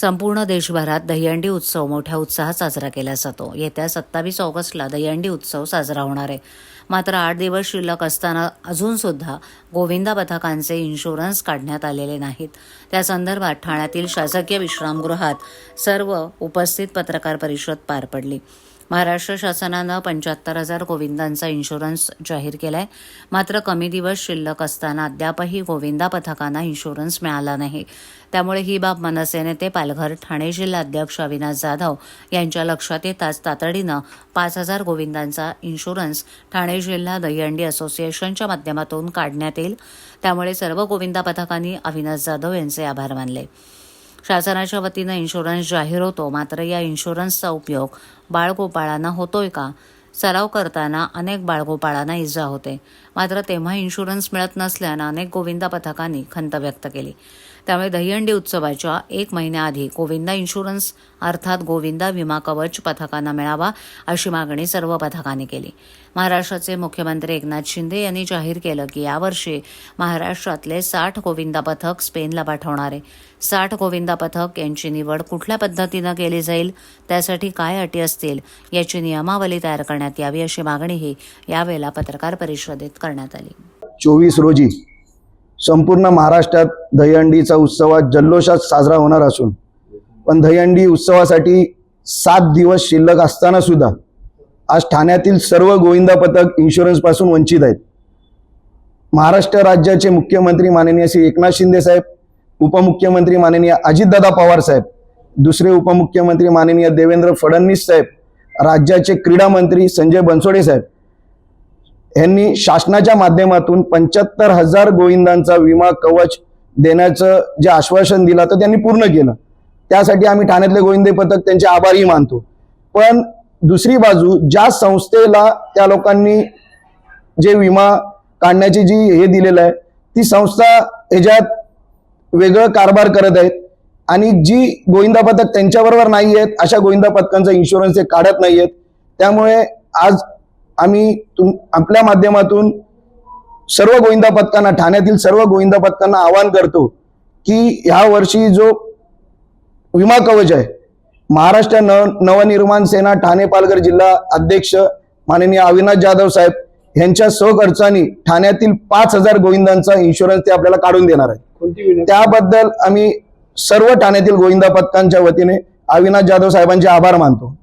संपूर्ण देशभरात दहीहंडी उत्सव मोठ्या उत्साहात साजरा केला जातो. येत्या सत्तावीस ऑगस्टला दहीहंडी उत्सव साजरा होणार आहे. मात्र आठ दिवस शिल्लक असताना अजूनसुद्धा गोविंदा पथकांचे इन्शुरन्स काढण्यात आलेले नाहीत. त्या संदर्भात ठाण्यातील शासकीय विश्रामगृहात सर्व उपस्थित पत्रकार परिषद पार पडली. महाराष्ट्र शासनानं पंच्याहत्तर हजार गोविंदांचा इन्शुरन्स जाहीर केलाय. मात्र कमी दिवस शिल्लक असताना अद्यापही गोविंदा पथकांना इन्शुरन्स मिळाला नाही. त्यामुळे ही बाब मनसे नेते पालघर ठाणे जिल्हाध्यक्ष अविनाश जाधव यांच्या लक्षात येताच तातडीनं पाच हजार गोविंदांचा इन्शुरन्स ठाणे जिल्हा दहीहंडी असोसिएशनच्या माध्यमातून काढण्यात येईल. त्यामुळे सर्व गोविंदा पथकांनी अविनाश जाधव यांचे आभार मानले. शासनाच्या वतीनं इन्शुरन्स जाहीर होतो. मात्र या इन्शुरन्सचा उपयोग बाळगोपाळांना होतोय का? सराव करताना अनेक बाळगोपाळांना इजा होते. मात्र तेव्हा इन्शुरन्स मिळत नसल्यानं अनेक गोविंदा पथकांनी खंत व्यक्त केली. त्यामुळे दहीहंडी उत्सवाच्या एक महिन्याआधी गोविंदा इन्शुरन्स अर्थात गोविंदा विमा कवच पथकांना मिळावा अशी मागणी सर्व पथकांनी केली. महाराष्ट्राचे मुख्यमंत्री एकनाथ शिंदे यांनी जाहीर केलं की यावर्षी महाराष्ट्रातले साठ गोविंदा पथक स्पेनला पाठवणारे साठ गोविंदा पथक यांची निवड कुठल्या पद्धतीनं केली जाईल? त्यासाठी काय अटी असतील? याची नियमावली तयार करण्यात यावी अशी मागणीही यावेळेला पत्रकार परिषदेत करण्यात आली. चोवीस रोजी संपूर्ण महाराष्ट्रात दहीहंडीचा उत्सव जल्लोषात साजरा होणार असून पण दहीहंडी उत्सवासाठी सात दिवस शिल्लक असताना सुद्धा आज ठाण्यातील सर्व गोविंदा पथक इन्शुरन्सपासून वंचित आहेत. महाराष्ट्र राज्याचे मुख्यमंत्री माननीय श्री एकनाथ शिंदे साहेब उपमुख्यमंत्री माननीय अजितदादा पवार साहेब दुसरे उपमुख्यमंत्री माननीय देवेंद्र फडणवीस साहेब राज्याचे क्रीडा मंत्री संजय बनसोडे साहेब यांनी शासनाच्या माध्यमातून पंच्याहत्तर हजार गोविंदांचा विमा कवच देण्याचं जे आश्वासन दिलं तर त्यांनी पूर्ण केलं. त्यासाठी आम्ही ठाण्यातले गोविंदे पथक त्यांचे आभारही मानतो. पण दुसरी बाजू ज्या संस्थेला त्या लोकांनी जे विमा काढण्याची जी हे दिलेलं आहे ती संस्था ह्याच्यात वेगळं कारभार करत आहेत आणि जी गोविंदा पथक त्यांच्याबरोबर नाही आहेत अशा गोविंदा पथकांचा इन्शुरन्स ते काढत नाही आहेत त्यामुळे आज आम्ही तुम आपल्या माध्यमातून सर्व गोविंदा पथकांना ठाण्यातील सर्व गोविंदा पथकांना आवाहन करतो की ह्या वर्षी जो विमा कवच आहे महाराष्ट्र नव नवनिर्माण सेना ठाणे पालघर जिल्हा अध्यक्ष माननीय अविनाश जाधव साहेब यांच्या सहखर्चानी ठाण्यातील पाच हजार गोविंदांचा इन्शुरन्स ते आपल्याला काढून देणार आहे त्याबद्दल आम्ही सर्व ठाण्यातील गोविंदा पथकांच्या वतीने अविनाश जाधव साहेबांचे आभार मानतो.